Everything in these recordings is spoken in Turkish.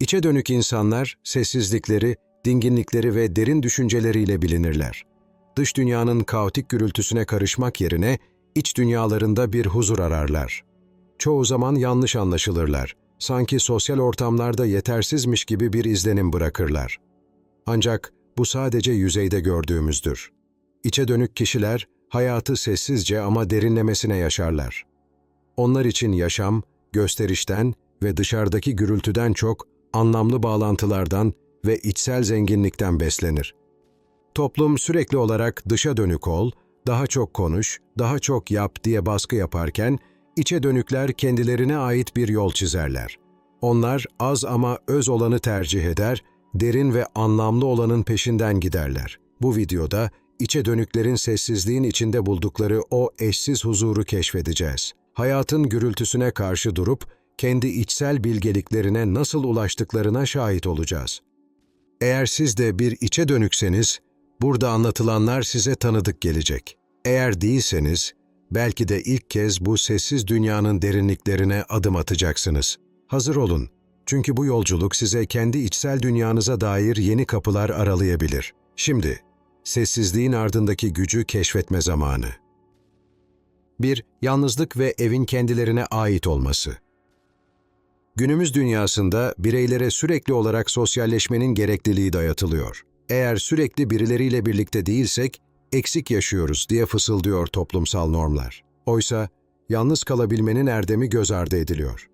İçe dönük insanlar, sessizlikleri, dinginlikleri ve derin düşünceleriyle bilinirler. Dış dünyanın kaotik gürültüsüne karışmak yerine, iç dünyalarında bir huzur ararlar. Çoğu zaman yanlış anlaşılırlar. Sanki sosyal ortamlarda yetersizmiş gibi bir izlenim bırakırlar. Ancak bu sadece yüzeyde gördüğümüzdür. İçe dönük kişiler, hayatı sessizce ama derinlemesine yaşarlar. Onlar için yaşam, gösterişten ve dışarıdaki gürültüden çok anlamlı bağlantılardan ve içsel zenginlikten beslenir. Toplum sürekli olarak dışa dönük ol, daha çok konuş, daha çok yap diye baskı yaparken, içe dönükler kendilerine ait bir yol çizerler. Onlar az ama öz olanı tercih eder, derin ve anlamlı olanın peşinden giderler. Bu videoda içe dönüklerin sessizliğin içinde buldukları o eşsiz huzuru keşfedeceğiz. Hayatın gürültüsüne karşı durup kendi içsel bilgeliklerine nasıl ulaştıklarına şahit olacağız. Eğer siz de bir içe dönükseniz, burada anlatılanlar size tanıdık gelecek. Eğer değilseniz, belki de ilk kez bu sessiz dünyanın derinliklerine adım atacaksınız. Hazır olun, çünkü bu yolculuk size kendi içsel dünyanıza dair yeni kapılar aralayabilir. Şimdi, sessizliğin ardındaki gücü keşfetme zamanı. 1. Yalnızlık ve evin kendilerine ait olması. Günümüz dünyasında bireylere sürekli olarak sosyalleşmenin gerekliliği dayatılıyor. Eğer sürekli birileriyle birlikte değilsek, eksik yaşıyoruz diye fısıldıyor toplumsal normlar. Oysa yalnız kalabilmenin erdemi göz ardı ediliyor.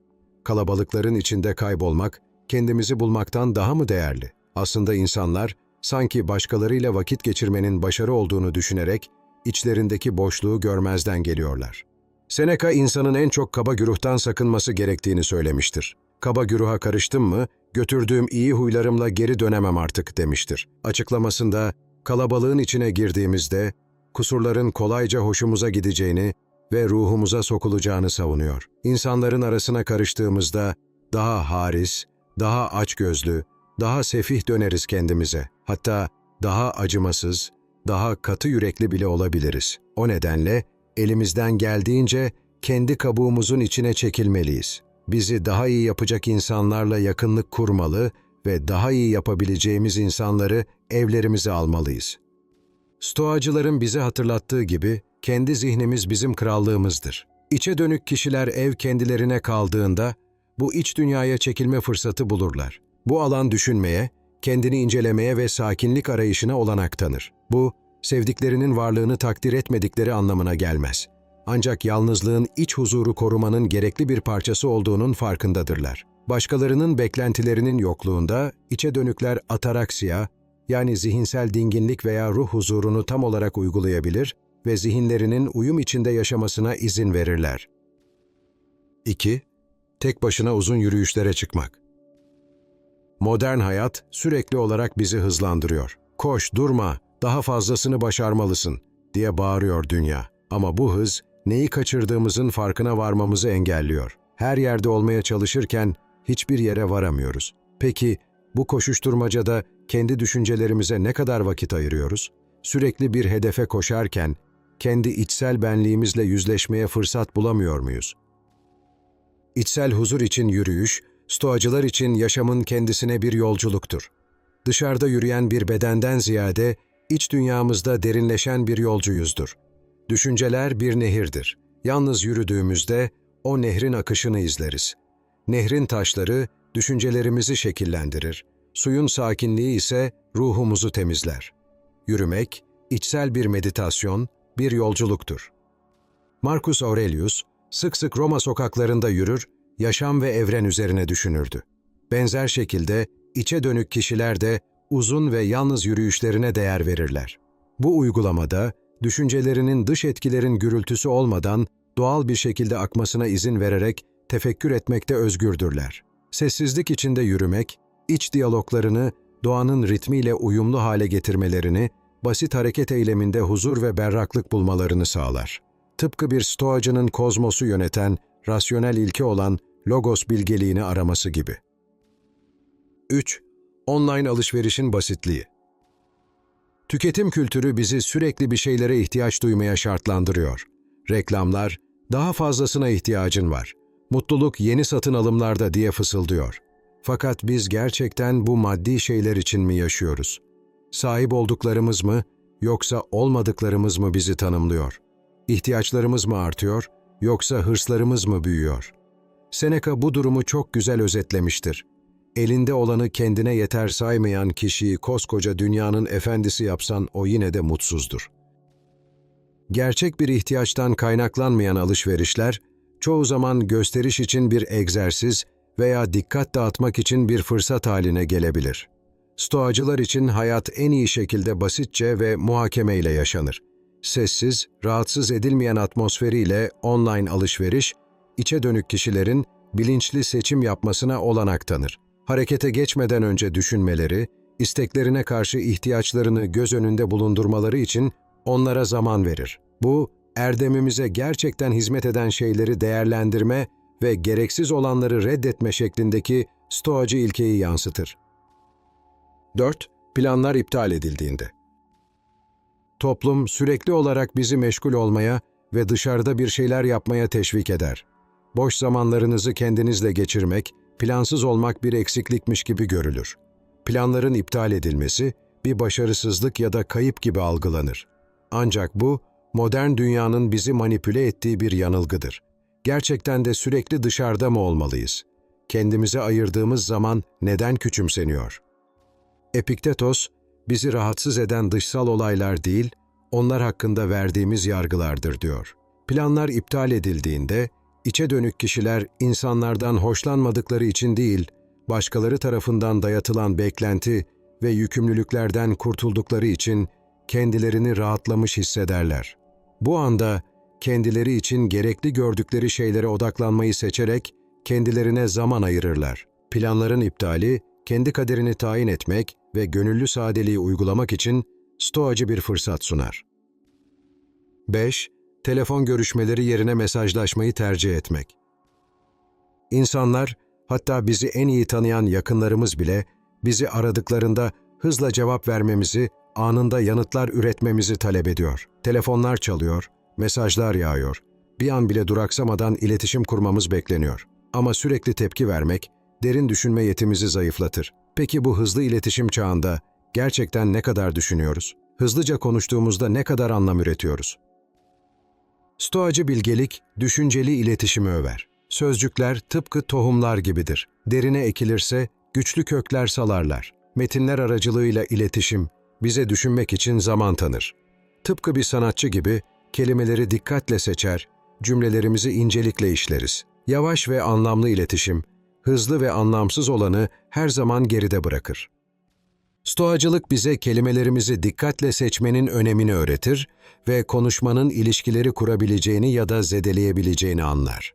Kalabalıkların içinde kaybolmak, kendimizi bulmaktan daha mı değerli? Aslında insanlar, sanki başkalarıyla vakit geçirmenin başarı olduğunu düşünerek, içlerindeki boşluğu görmezden geliyorlar. Seneca insanın en çok kaba güruhtan sakınması gerektiğini söylemiştir. Kaba güruha karıştım mı, götürdüğüm iyi huylarımla geri dönemem artık demiştir. Açıklamasında, kalabalığın içine girdiğimizde, kusurların kolayca hoşumuza gideceğini ve ruhumuza sokulacağını savunuyor. İnsanların arasına karıştığımızda, daha haris, daha açgözlü, daha sefih döneriz kendimize. Hatta daha acımasız, daha katı yürekli bile olabiliriz. O nedenle, elimizden geldiğince kendi kabuğumuzun içine çekilmeliyiz. Bizi daha iyi yapacak insanlarla yakınlık kurmalı ve daha iyi yapabileceğimiz insanları evlerimize almalıyız. Stoacıların bize hatırlattığı gibi kendi zihnimiz bizim krallığımızdır. İçe dönük kişiler ev kendilerine kaldığında bu iç dünyaya çekilme fırsatı bulurlar. Bu alan düşünmeye, kendini incelemeye ve sakinlik arayışına olanak tanır. Bu, sevdiklerinin varlığını takdir etmedikleri anlamına gelmez. Ancak yalnızlığın iç huzuru korumanın gerekli bir parçası olduğunun farkındadırlar. Başkalarının beklentilerinin yokluğunda içe dönükler ataraksiya, yani zihinsel dinginlik veya ruh huzurunu tam olarak uygulayabilir ve zihinlerinin uyum içinde yaşamasına izin verirler. 2. Tek başına uzun yürüyüşlere çıkmak. Modern hayat sürekli olarak bizi hızlandırıyor. Koş, durma, daha fazlasını başarmalısın diye bağırıyor dünya. Ama bu hız neyi kaçırdığımızın farkına varmamızı engelliyor. Her yerde olmaya çalışırken hiçbir yere varamıyoruz. Peki bu koşuşturmacada kendi düşüncelerimize ne kadar vakit ayırıyoruz? Sürekli bir hedefe koşarken kendi içsel benliğimizle yüzleşmeye fırsat bulamıyor muyuz? İçsel huzur için yürüyüş, stoacılar için yaşamın kendisine bir yolculuktur. Dışarıda yürüyen bir bedenden ziyade iç dünyamızda derinleşen bir yolcuyuzdur. Düşünceler bir nehirdir. Yalnız yürüdüğümüzde o nehrin akışını izleriz. Nehrin taşları düşüncelerimizi şekillendirir. Suyun sakinliği ise ruhumuzu temizler. Yürümek, içsel bir meditasyon, bir yolculuktur. Marcus Aurelius, sık sık Roma sokaklarında yürür, yaşam ve evren üzerine düşünürdü. Benzer şekilde içe dönük kişiler de uzun ve yalnız yürüyüşlerine değer verirler. Bu uygulamada düşüncelerinin dış etkilerin gürültüsü olmadan doğal bir şekilde akmasına izin vererek tefekkür etmekte özgürdürler. Sessizlik içinde yürümek, iç diyaloglarını doğanın ritmiyle uyumlu hale getirmelerini, basit hareket eyleminde huzur ve berraklık bulmalarını sağlar. Tıpkı bir stoacının kozmosu yöneten, rasyonel ilke olan logos bilgeliğini araması gibi. 3. Online alışverişin basitliği. Tüketim kültürü bizi sürekli bir şeylere ihtiyaç duymaya şartlandırıyor. Reklamlar, daha fazlasına ihtiyacın var. Mutluluk yeni satın alımlarda diye fısıldıyor. Fakat biz gerçekten bu maddi şeyler için mi yaşıyoruz? Sahip olduklarımız mı yoksa olmadıklarımız mı bizi tanımlıyor? İhtiyaçlarımız mı artıyor yoksa hırslarımız mı büyüyor? Seneca bu durumu çok güzel özetlemiştir. Elinde olanı kendine yeter saymayan kişiyi koskoca dünyanın efendisi yapsan o yine de mutsuzdur. Gerçek bir ihtiyaçtan kaynaklanmayan alışverişler, çoğu zaman gösteriş için bir egzersiz veya dikkat dağıtmak için bir fırsat haline gelebilir. Stoacılar için hayat en iyi şekilde basitçe ve muhakemeyle yaşanır. Sessiz, rahatsız edilmeyen atmosferiyle online alışveriş, içe dönük kişilerin bilinçli seçim yapmasına olanak tanır. Harekete geçmeden önce düşünmeleri, isteklerine karşı ihtiyaçlarını göz önünde bulundurmaları için onlara zaman verir. Bu, erdemimize gerçekten hizmet eden şeyleri değerlendirme ve gereksiz olanları reddetme şeklindeki stoacı ilkeyi yansıtır. 4. Planlar iptal edildiğinde. Toplum sürekli olarak bizi meşgul olmaya ve dışarıda bir şeyler yapmaya teşvik eder. Boş zamanlarınızı kendinizle geçirmek, plansız olmak bir eksiklikmiş gibi görülür. Planların iptal edilmesi bir başarısızlık ya da kayıp gibi algılanır. Ancak bu, modern dünyanın bizi manipüle ettiği bir yanılgıdır. Gerçekten de sürekli dışarıda mı olmalıyız? Kendimize ayırdığımız zaman neden küçümseniyor? Epiktetos, bizi rahatsız eden dışsal olaylar değil, onlar hakkında verdiğimiz yargılardır diyor. Planlar iptal edildiğinde, içe dönük kişiler insanlardan hoşlanmadıkları için değil, başkaları tarafından dayatılan beklenti ve yükümlülüklerden kurtuldukları için kendilerini rahatlamış hissederler. Bu anda kendileri için gerekli gördükleri şeylere odaklanmayı seçerek kendilerine zaman ayırırlar. Planların iptali, kendi kaderini tayin etmek ve gönüllü sadeliği uygulamak için stoacı bir fırsat sunar. 5. Telefon görüşmeleri yerine mesajlaşmayı tercih etmek. İnsanlar, hatta bizi en iyi tanıyan yakınlarımız bile bizi aradıklarında hızla cevap vermemizi, anında yanıtlar üretmemizi talep ediyor. Telefonlar çalıyor, mesajlar yağıyor. Bir an bile duraksamadan iletişim kurmamız bekleniyor. Ama sürekli tepki vermek, derin düşünme yetimizi zayıflatır. Peki bu hızlı iletişim çağında gerçekten ne kadar düşünüyoruz? Hızlıca konuştuğumuzda ne kadar anlam üretiyoruz? Stoacı bilgelik, düşünceli iletişimi över. Sözcükler tıpkı tohumlar gibidir. Derine ekilirse güçlü kökler salarlar. Metinler aracılığıyla iletişim, bize düşünmek için zaman tanır. Tıpkı bir sanatçı gibi kelimeleri dikkatle seçer, cümlelerimizi incelikle işleriz. Yavaş ve anlamlı iletişim, hızlı ve anlamsız olanı her zaman geride bırakır. Stoacılık bize kelimelerimizi dikkatle seçmenin önemini öğretir ve konuşmanın ilişkileri kurabileceğini ya da zedeleyebileceğini anlar.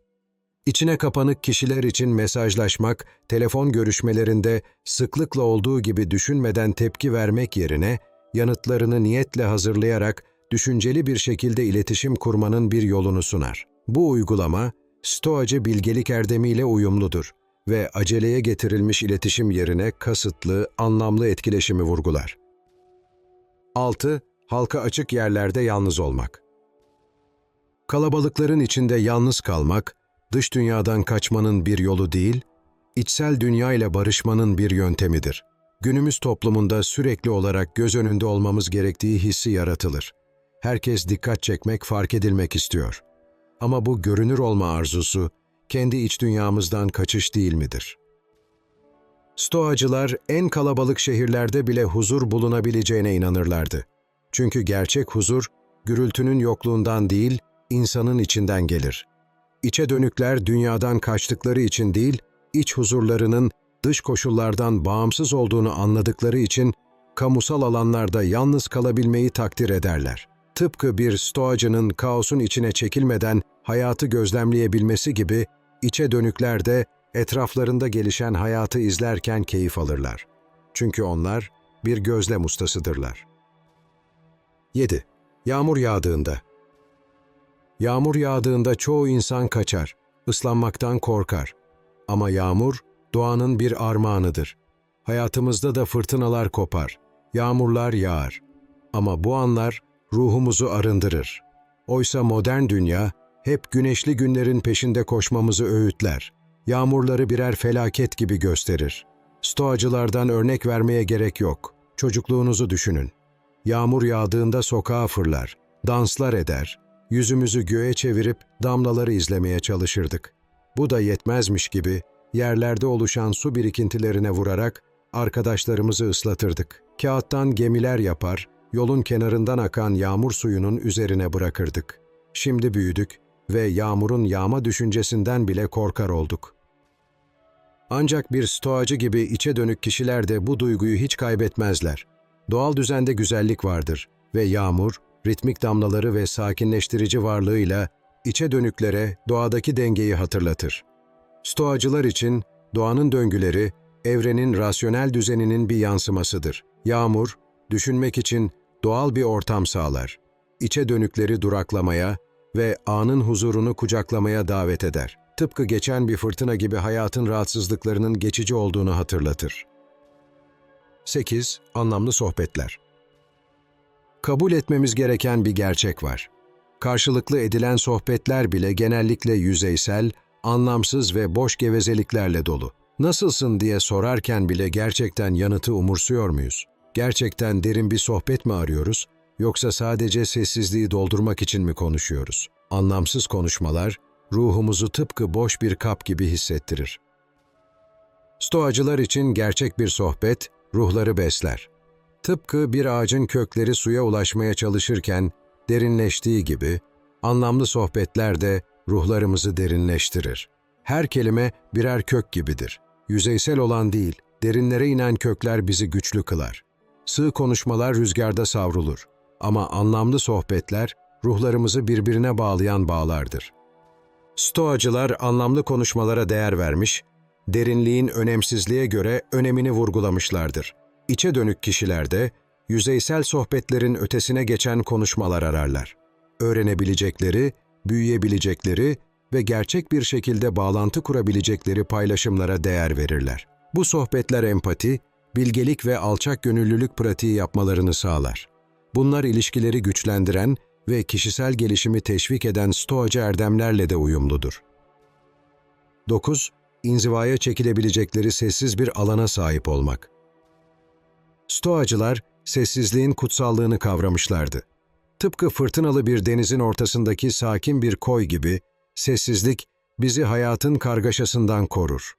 İçine kapanık kişiler için mesajlaşmak, telefon görüşmelerinde sıklıkla olduğu gibi düşünmeden tepki vermek yerine, yanıtlarını niyetle hazırlayarak düşünceli bir şekilde iletişim kurmanın bir yolunu sunar. Bu uygulama, stoacı bilgelik erdemiyle uyumludur ve aceleye getirilmiş iletişim yerine kasıtlı, anlamlı etkileşimi vurgular. 6. Halka açık yerlerde yalnız olmak. Kalabalıkların içinde yalnız kalmak, dış dünyadan kaçmanın bir yolu değil, içsel dünya ile barışmanın bir yöntemidir. Günümüz toplumunda sürekli olarak göz önünde olmamız gerektiği hissi yaratılır. Herkes dikkat çekmek, fark edilmek istiyor. Ama bu görünür olma arzusu, kendi iç dünyamızdan kaçış değil midir? Stoacılar en kalabalık şehirlerde bile huzur bulunabileceğine inanırlardı. Çünkü gerçek huzur, gürültünün yokluğundan değil, insanın içinden gelir. İçe dönükler dünyadan kaçtıkları için değil, iç huzurlarının dış koşullardan bağımsız olduğunu anladıkları için kamusal alanlarda yalnız kalabilmeyi takdir ederler. Tıpkı bir stoacının kaosun içine çekilmeden hayatı gözlemleyebilmesi gibi içe dönükler de etraflarında gelişen hayatı izlerken keyif alırlar. Çünkü onlar bir gözlem ustasıdırlar. 7. Yağmur yağdığında Yağmur yağdığında çoğu insan kaçar, ıslanmaktan korkar. Ama yağmur, doğanın bir armağanıdır. Hayatımızda da fırtınalar kopar, yağmurlar yağar. Ama bu anlar ruhumuzu arındırır. Oysa modern dünya hep güneşli günlerin peşinde koşmamızı öğütler. yağmurları birer felaket gibi gösterir. Stoacılardan örnek vermeye gerek yok. Çocukluğunuzu düşünün. Yağmur yağdığında sokağa fırlar, danslar eder, yüzümüzü göğe çevirip damlaları izlemeye çalışırdık. Bu da yetmezmiş gibi yerlerde oluşan su birikintilerine vurarak arkadaşlarımızı ıslatırdık. Kağıttan gemiler yapar, yolun kenarından akan yağmur suyunun üzerine bırakırdık. Şimdi büyüdük ve yağmurun yağma düşüncesinden bile korkar olduk. Ancak bir stoacı gibi içe dönük kişiler de bu duyguyu hiç kaybetmezler. Doğal düzende güzellik vardır ve yağmur, ritmik damlaları ve sakinleştirici varlığıyla içe dönüklere doğadaki dengeyi hatırlatır. Stoacılar için doğanın döngüleri, evrenin rasyonel düzeninin bir yansımasıdır. Yağmur, düşünmek için doğal bir ortam sağlar. İçe dönükleri duraklamaya ve anın huzurunu kucaklamaya davet eder. Tıpkı geçen bir fırtına gibi hayatın rahatsızlıklarının geçici olduğunu hatırlatır. 8. Anlamlı sohbetler Kabul etmemiz gereken bir gerçek var. Karşılıklı edilen sohbetler bile genellikle yüzeysel, anlamsız ve boş gevezeliklerle dolu. Nasılsın diye sorarken bile gerçekten yanıtı umursuyor muyuz? Gerçekten derin bir sohbet mi arıyoruz? Yoksa sadece sessizliği doldurmak için mi konuşuyoruz? Anlamsız konuşmalar, ruhumuzu tıpkı boş bir kap gibi hissettirir. Stoacılar için gerçek bir sohbet, ruhları besler. Tıpkı bir ağacın kökleri suya ulaşmaya çalışırken derinleştiği gibi, anlamlı sohbetler de ruhlarımızı derinleştirir. Her kelime birer kök gibidir. Yüzeysel olan değil, derinlere inen kökler bizi güçlü kılar. Sığ konuşmalar rüzgarda savrulur. Ama anlamlı sohbetler, ruhlarımızı birbirine bağlayan bağlardır. Stoacılar anlamlı konuşmalara değer vermiş, derinliğin önemsizliğe göre önemini vurgulamışlardır. İçe dönük kişilerde, yüzeysel sohbetlerin ötesine geçen konuşmalar ararlar. Öğrenebilecekleri, büyüyebilecekleri ve gerçek bir şekilde bağlantı kurabilecekleri paylaşımlara değer verirler. Bu sohbetler empati, bilgelik ve alçak gönüllülük pratiği yapmalarını sağlar. Bunlar ilişkileri güçlendiren ve kişisel gelişimi teşvik eden stoacı erdemlerle de uyumludur. 9. İnzivaya çekilebilecekleri sessiz bir alana sahip olmak. Stoacılar, sessizliğin kutsallığını kavramışlardı. Tıpkı fırtınalı bir denizin ortasındaki sakin bir koy gibi, sessizlik bizi hayatın kargaşasından korur.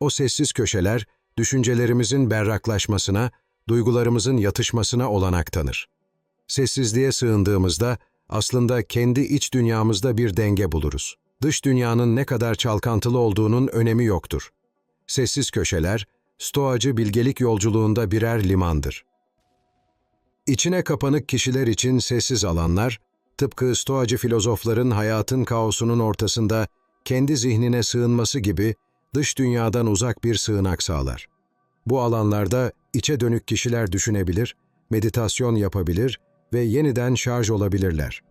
O sessiz köşeler, düşüncelerimizin berraklaşmasına, duygularımızın yatışmasına olanak tanır. Sessizliğe sığındığımızda aslında kendi iç dünyamızda bir denge buluruz. Dış dünyanın ne kadar çalkantılı olduğunun önemi yoktur. Sessiz köşeler, stoacı bilgelik yolculuğunda birer limandır. İçine kapanık kişiler için sessiz alanlar, tıpkı stoacı filozofların hayatın kaosunun ortasında kendi zihnine sığınması gibi dış dünyadan uzak bir sığınak sağlar. Bu alanlarda içe dönük kişiler düşünebilir, meditasyon yapabilir ve yeniden şarj olabilirler.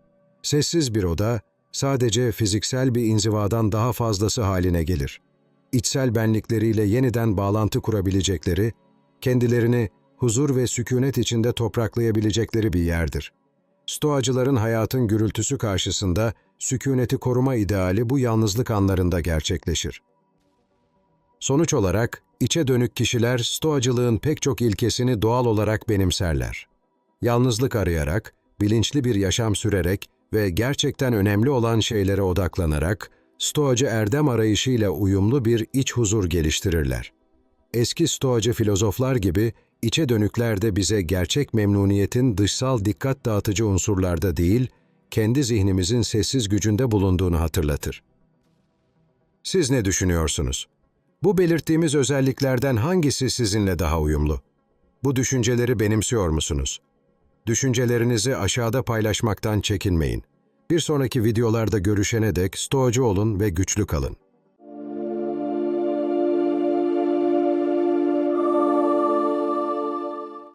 Sessiz bir oda, sadece fiziksel bir inzivadan daha fazlası haline gelir. İçsel benlikleriyle yeniden bağlantı kurabilecekleri, kendilerini huzur ve sükunet içinde topraklayabilecekleri bir yerdir. Stoacıların hayatın gürültüsü karşısında sükuneti koruma ideali bu yalnızlık anlarında gerçekleşir. Sonuç olarak, içe dönük kişiler stoacılığın pek çok ilkesini doğal olarak benimserler. Yalnızlık arayarak, bilinçli bir yaşam sürerek ve gerçekten önemli olan şeylere odaklanarak, stoacı erdem arayışıyla uyumlu bir iç huzur geliştirirler. Eski stoacı filozoflar gibi içe dönükler de bize gerçek memnuniyetin dışsal dikkat dağıtıcı unsurlarda değil, kendi zihnimizin sessiz gücünde bulunduğunu hatırlatır. Siz ne düşünüyorsunuz? Bu belirttiğimiz özelliklerden hangisi sizinle daha uyumlu? Bu düşünceleri benimsiyor musunuz? Düşüncelerinizi aşağıda paylaşmaktan çekinmeyin. Bir sonraki videolarda görüşene dek stoacı olun ve güçlü kalın.